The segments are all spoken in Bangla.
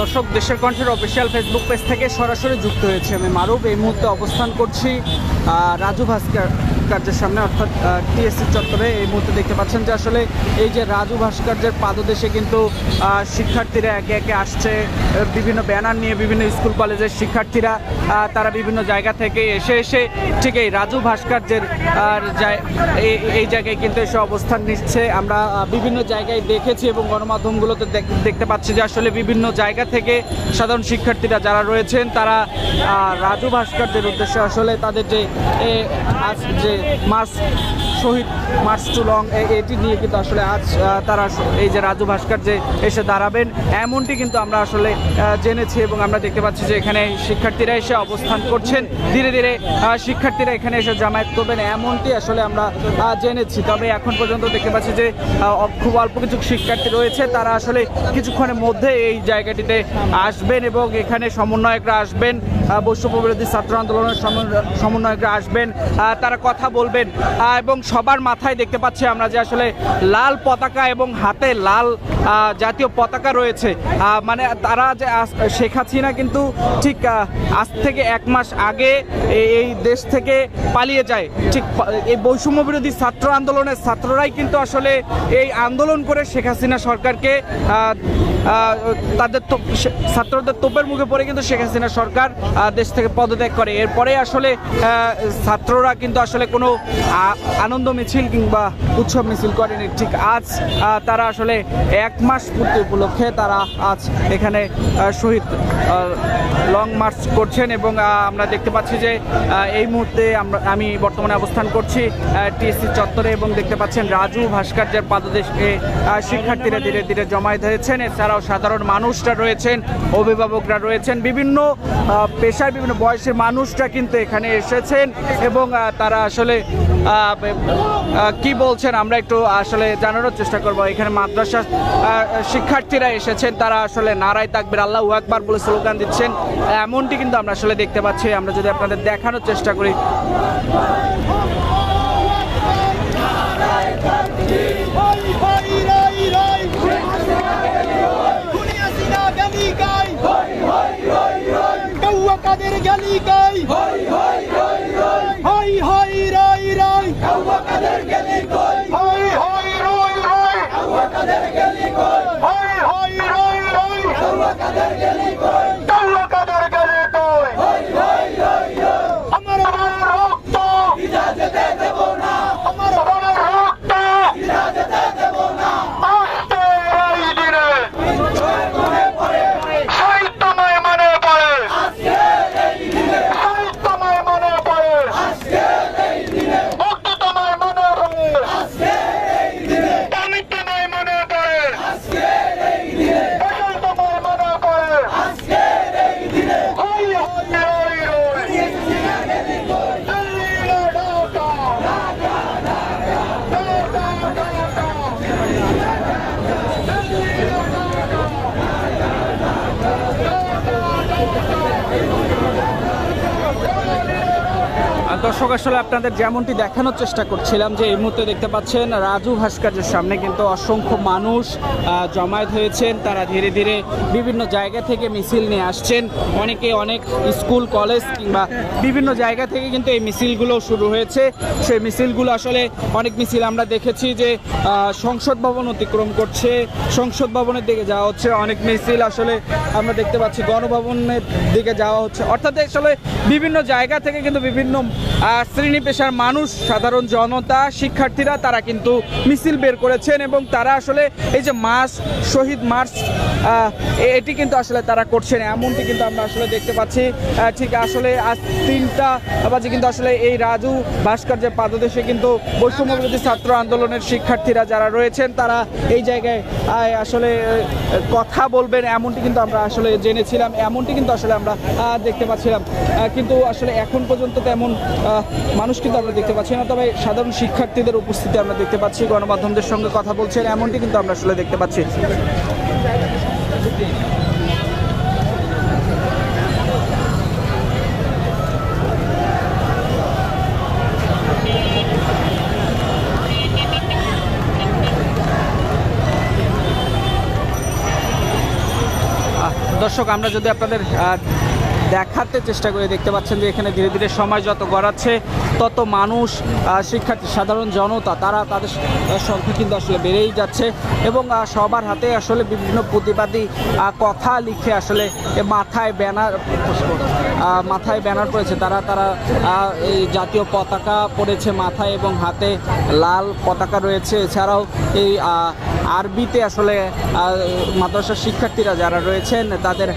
দর্শক, দেশের কণ্ঠের অফিসিয়াল ফেসবুক পেজ থেকে সরাসরি যুক্ত হয়েছে আমি। মারুফ, এই মুহূর্তে অবস্থান করছি রাজু ভাস্কর। কার্যের সামনে, অর্থাৎ টিএসসি চত্বরে এই মুহূর্তে দেখতে পাচ্ছেন যে আসলে এই যে রাজু ভাস্কর্যের পাদদেশে কিন্তু শিক্ষার্থীরা একে একে আসছে বিভিন্ন ব্যানার নিয়ে বিভিন্ন স্কুল, কলেজের শিক্ষার্থীরা তারা বিভিন্ন জায়গা থেকে এসে এসে ঠিক এই রাজু ভাস্কর্যের এই- জায়গায় কিন্তু এসে অবস্থান নিচ্ছে। আমরা বিভিন্ন জায়গায় দেখেছি এবং গণমাধ্যমগুলোতে দেখ- দেখতে পাচ্ছি যে আসলে বিভিন্ন জায়গা থেকে সাধারণ শিক্ষার্থীরা যারা রয়েছেন, তারা রাজু ভাস্কর্যের উদ্দেশ্যে আসলে তাদের যে যে মার্চ শহীদ মার্চ টু লং এটি নিয়ে কিন্তু আসলে আজ তারা এই যে রাজু ভাস্কর যে এসে দাঁড়াবেন। এমনটি কিন্তু আমরা আসলে জেনেছি এবং আমরা দেখতে পাচ্ছি যে এখানে শিক্ষার্থীরা এসে অবস্থান করছেন। ধীরে ধীরে শিক্ষার্থীরা এখানে এসে জামায়াত করবেন। এমনটি আসলে আমরা জেনেছি। তবে এখন পর্যন্ত দেখতে পাচ্ছি যে খুব অল্প কিছু শিক্ষার্থী রয়েছে। তারা আসলে কিছুক্ষণের মধ্যে এই জায়গাটিতে আসবেন এবং এখানে সমন্বয়করা আসবেন। আহ, বৈষম্য বিরোধী ছাত্র আন্দোলনের সমন্বয়- সমন্বয়করা আসবেন তারা কথা বলবেন এবং সবার মাথায় দেখতে পাচ্ছি আমরা যে আসলে লাল পতাকা এবং হাতে লাল জাতীয় পতাকা রয়েছে। মানে তারা যে শেখ হাসিনা কিন্তু ঠিক আজ থেকে এক মাস আগে এই- দেশ থেকে পালিয়ে যায়। ঠিক এই বৈষম্য বিরোধী ছাত্র আন্দোলনের ছাত্ররাই কিন্তু আসলে এই আন্দোলন করে শেখ হাসিনা সরকারকে তাদের ছাত্রদের তোপের মুখে পড়ে কিন্তু শেখ হাসিনা সরকার দেশ থেকে পদত্যাগ করে। এরপরে আসলে ছাত্ররা কিন্তু আসলে কোনো আনন্দ মিছিল কিংবা উৎসব মিছিল করেনি। ঠিক আজ তারা আসলে এক মাস পূর্তি উপলক্ষে তারা আজ এখানে শহীদ লং মার্চ করছেন এবং আমরা দেখতে পাচ্ছি যে এই মুহূর্তে আমরা আমি বর্তমানে অবস্থান করছি টিএসসি চত্বরে এবং দেখতে পাচ্ছেন রাজু ভাস্কর্যের পাদদেশে আহ, শিক্ষার্থীরা ধীরে ধীরে জমায়েত হয়েছেন। এছাড়াও সাধারণ মানুষরা রয়েছেন অভিভাবকরা রয়েছেন। বিভিন্ন পেশার বিভিন্ন বয়সের মানুষরা কিন্তু এখানে এসেছেন এবং তারা আসলে কি বলছেন আমরা একটু আসলে জানানোর চেষ্টা করব। এখানে মাদ্রাসা শিক্ষার্থীরা এসেছেন, তারা আসলে নারায় তাকবির, আল্লাহ আকবার বলে স্লোগান দিচ্ছেন। এমনটি কিন্তু আমরা আসলে দেখতে পাচ্ছি। আমরা যদি আপনাদের দেখানোর চেষ্টা করি। কাদের গলি গাই হাই হাই রাই রাই। হাই হাই রাই রাই। হাই হাই রাই রাই। কৌয়া কাদের গলি কই? Amen. দর্শক, আসলে আপনাদের যেমনটি দেখানোর চেষ্টা করছিলাম যে এই মুহূর্তে দেখতে পাচ্ছেন রাজু ভাস্কর্যের সামনে কিন্তু অসংখ্য মানুষ জমায়েত হয়েছেন। তারা ধীরে ধীরে বিভিন্ন জায়গা থেকে মিছিল নিয়ে আসছেন। অনেকে অনেক স্কুল, কলেজ কিংবা বিভিন্ন জায়গা থেকে কিন্তু এই মিছিলগুলো শুরু হয়েছে। সেই মিছিলগুলো আসলে অনেক মিছিল আমরা দেখেছি যে সংসদ ভবন অতিক্রম করছে। সংসদ ভবনের দিকে যাওয়া হচ্ছে। অনেক মিছিল আসলে আমরা দেখতে পাচ্ছি গণভবনের দিকে যাওয়া হচ্ছে। অর্থাৎ আসলে বিভিন্ন জায়গা থেকে কিন্তু বিভিন্ন শ্রেণি পেশার মানুষ, সাধারণ জনতা, শিক্ষার্থীরা, তারা কিন্তু মিছিল বের করেছেন এবং তারা আসলে এই যে মাস, শহীদ মার্চ এটি কিন্তু আসলে তারা করছেন। এমনটি কিন্তু আমরা আসলে দেখতে পাচ্ছি। ঠিক আসলে আজ তিনটা বাজে কিন্তু আসলে এই রাজু ভাস্কর্যের পাদদেশে কিন্তু বৈষম্য বিরোধী ছাত্র আন্দোলনের শিক্ষার্থীরা যারা রয়েছেন, তারা এই জায়গায় আসলে কথা বলবেন। এমনটি কিন্তু আমরা আসলে জেনেছিলাম। এমনটি কিন্তু আসলে আমরা দেখতে পাচ্ছিলাম। কিন্তু আসলে এখন পর্যন্ত তেমন মানুষ কিন্তু আমরা দেখতে পাচ্ছি না। তবে সাধারণ শিক্ষার্থীদের উপস্থিতি আমরা দেখতে পাচ্ছি। গণমাধ্যমদের সঙ্গে কথা বলছেন, এমনটি কিন্তু আমরা আসলে দেখতে পাচ্ছি। দর্শক, আমরা যদি আপনাদের দেখাতে চেষ্টা করে দেখতে পাচ্ছেন যে এখানে ধীরে ধীরে সময় যত গড়াচ্ছে তত মানুষ শিক্ষার্থী, সাধারণ জনতা, তারা তাদের সংখ্যা কিন্তু আসলে বেড়েই যাচ্ছে এবং সবার হাতে আসলে বিভিন্ন প্রতিবাদী কথা লিখে আসলে মাথায় ব্যানার মাথায় ব্যানার পড়েছে। তারা তারা এই জাতীয় পতাকা পড়েছে মাথায় এবং হাতে লাল পতাকা রয়েছে। এছাড়াও এই আরবিতে আসলে মাদ্রাসার শিক্ষার্থীরা যারা রয়েছেন, তাদের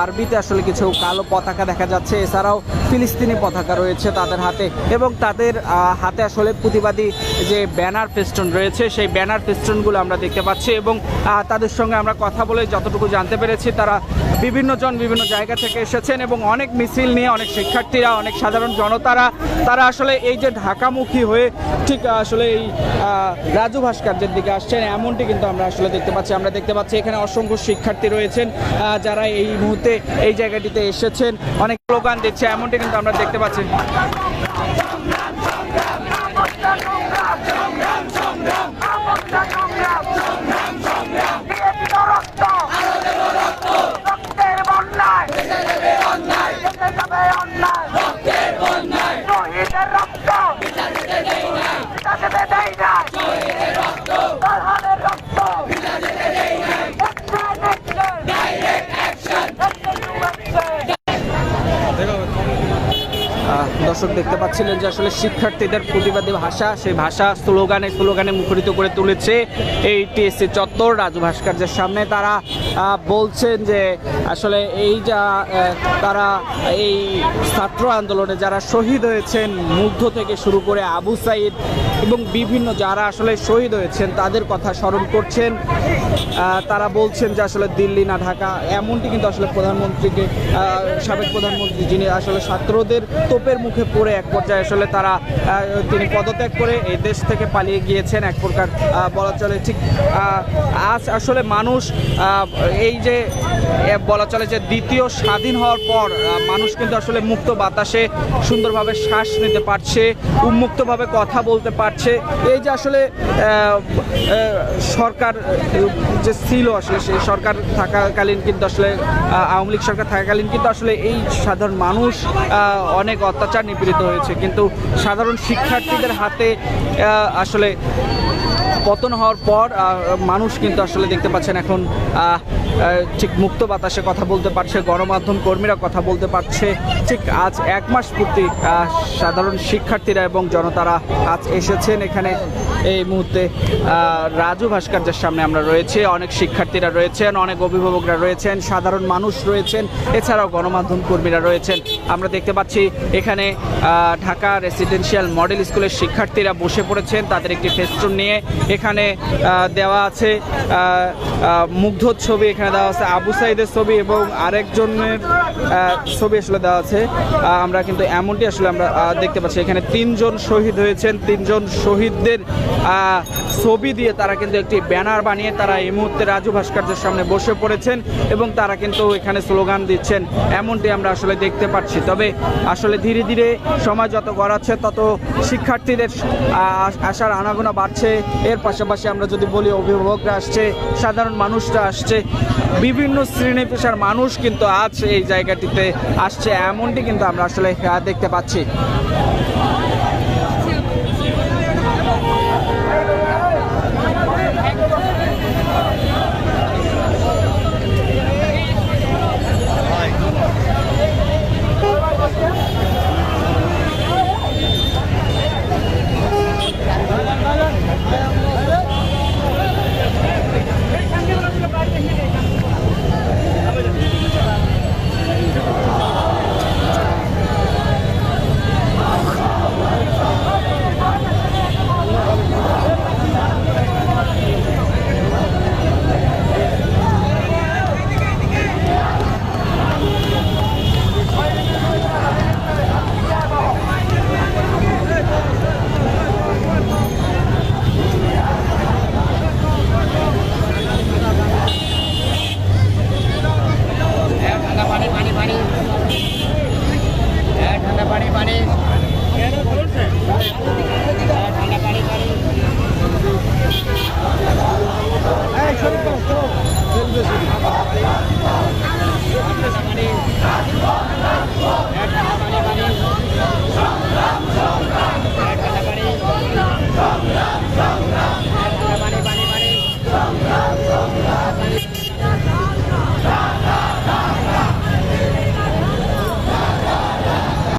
আরবিতে আসলে কিছু কালো পতাকা দেখা যাচ্ছে। এছাড়াও ফিলিস্তিনি পতাকা রয়েছে তাদের হাতে এবং তাদের হাতে আসলে প্রতিবাদী যে ব্যানার ফেস্টন রয়েছে, সেই ব্যানার ফেস্টনগুলো আমরা দেখতে পাচ্ছি এবং তাদের সঙ্গে আমরা কথা বলে যতটুকু জানতে পেরেছি, তারা বিভিন্ন জন বিভিন্ন জায়গা থেকে এসেছেন এবং অনেক মিছিল নিয়ে অনেক শিক্ষার্থীরা, অনেক সাধারণ জনতারা, তারা আসলে এই যে ঢাকামুখী হয়ে ঠিক আসলে এই রাজু ভাস্কর্যের দিকে আসছেন, এমনটি কিন্তু আমরা আসলে দেখতে পাচ্ছি। আমরা দেখতে পাচ্ছি এখানে অসংখ্য শিক্ষার্থী রয়েছেন যারা এই মুহূর্তে এই জায়গাটিতে এসেছেন। অনেক স্লোগান দিচ্ছে এমনটি কিন্তু আমরা দেখতে পাচ্ছি। দর্শক দেখতে পাচ্ছিলেন যে আসলে শিক্ষার্থীদের প্রতিবাদী ভাষা, সেই ভাষা স্লোগানে স্লোগানে মুখরিত করে তুলেছে এই টিএসসি চত্বর। রাজু ভাস্কর্যের সামনে তারা বলছেন যে আসলে এই যা তারা এই ছাত্র আন্দোলনে যারা শহীদ হয়েছেন, মুগ্ধ থেকে শুরু করে আবু সাইদ এবং বিভিন্ন যারা আসলে শহীদ হয়েছেন, তাদের কথা স্মরণ করছেন। তারা বলছেন যে আসলে দিল্লি না ঢাকা, এমনটি কিন্তু আসলে প্রধানমন্ত্রীকে সাবেক প্রধানমন্ত্রী যিনি আসলে ছাত্রদের তোপের মুখে পড়ে এক পর্যায়ে আসলে তারা তিনি পদত্যাগ করে এই দেশ থেকে পালিয়ে গিয়েছেন এক প্রকার বলা চলে ঠিক আজ আসলে মানুষ এই যে বলা চলে যে দ্বিতীয় স্বাধীন হওয়ার পর মানুষ কিন্তু আসলে মুক্ত বাতাসে সুন্দরভাবে শ্বাস নিতে পারছে, উন্মুক্তভাবে কথা বলতে পারছে। এই যে আসলে সরকার যে ছিল আসলে সেই সরকার থাকাকালীন কিন্তু আসলে আওয়ামী লীগ সরকার থাকাকালীন কিন্তু আসলে এই সাধারণ মানুষ অনেক অত্যাচার নিপীড়িত হয়েছে। কিন্তু সাধারণ শিক্ষার্থীদের হাতে আসলে পতন হওয়ার পর মানুষ কিন্তু আসলে দেখতে পাচ্ছেন এখন ঠিক মুক্ত বাতাসে কথা বলতে পারছে, গণমাধ্যম কর্মীরা কথা বলতে পারছে। ঠিক আজ এক মাস পূর্তি সাধারণ শিক্ষার্থীরা এবং জনতারা আজ এসেছেন এখানে। এই মুহূর্তে রাজু ভাস্কর্যের সামনে আমরা রয়েছে। অনেক শিক্ষার্থীরা রয়েছেন, অনেক অভিভাবকরা রয়েছেন, সাধারণ মানুষ রয়েছেন, এছাড়াও গণমাধ্যম কর্মীরা রয়েছেন। আমরা দেখতে পাচ্ছি এখানে ঢাকা রেসিডেন্সিয়াল মডেল স্কুলের শিক্ষার্থীরা বসে পড়েছেন, তাদের একটি ফেস্টুন নিয়ে। এখানে দেওয়া আছে মুগ্ধর ছবি এখানে দেওয়া আছে, আবু সাইদের ছবি এবং আরেকজনের ছবি আসলে দেওয়া আছে। আমরা কিন্তু এমনটি আসলে আমরা দেখতে পাচ্ছি। এখানে তিনজন শহীদ হয়েছেন, তিনজন শহীদদের ছবি দিয়ে তারা কিন্তু একটি ব্যানার বানিয়ে তারা এই মুহূর্তে রাজু ভাস্কর্যের সামনে বসে পড়েছেন এবং তারা কিন্তু এখানে স্লোগান দিচ্ছেন। এমনটি আমরা আসলে দেখতে পাচ্ছি। তবে আসলে ধীরে ধীরে সময় যত গড়াচ্ছে, তত শিক্ষার্থীদের আসার আনাগোনা বাড়ছে। এর পাশাপাশি আমরা যদি বলি অভিভাবকরা আসছে, সাধারণ মানুষরা আসছে, বিভিন্ন শ্রেণি পেশার মানুষ কিন্তু আছে এই জায়গাটিতে আসছে। এমনটি কিন্তু আমরা আসলে দেখতে পাচ্ছি।